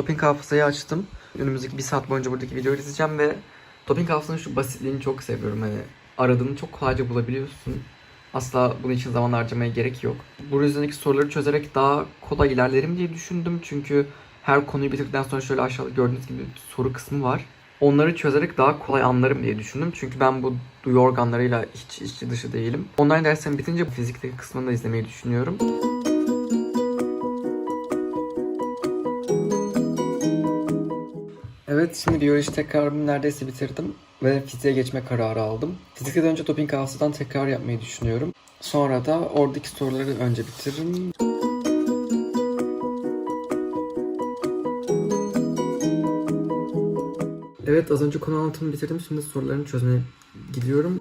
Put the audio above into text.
Doping hafızayı açtım. Önümüzdeki bir saat boyunca buradaki videoyu izleyeceğim ve doping hafızanın şu basitliğini çok seviyorum. Hani aradığını çok kolayca bulabiliyorsun. Asla bunun için zaman harcamaya gerek yok. Bu yüzdeki soruları çözerek daha kolay ilerlerim diye düşündüm. Çünkü her konuyu bitirdikten sonra şöyle aşağıda gördüğünüz gibi soru kısmı var. Onları çözerek daha kolay anlarım diye düşündüm. Çünkü ben bu duyu organlarıyla hiç içi dışı değilim. Online derslerim bitince fizikteki kısmını da izlemeyi düşünüyorum. Evet şimdi biyoloji tekrarımı neredeyse bitirdim ve fiziğe geçme kararı aldım. Fizikte de önce doping hafızadan tekrar yapmayı düşünüyorum. Sonra da oradaki soruları önce bitiririm. Evet az önce konu anlatımı bitirdim. Şimdi sorularını çözmeye gidiyorum.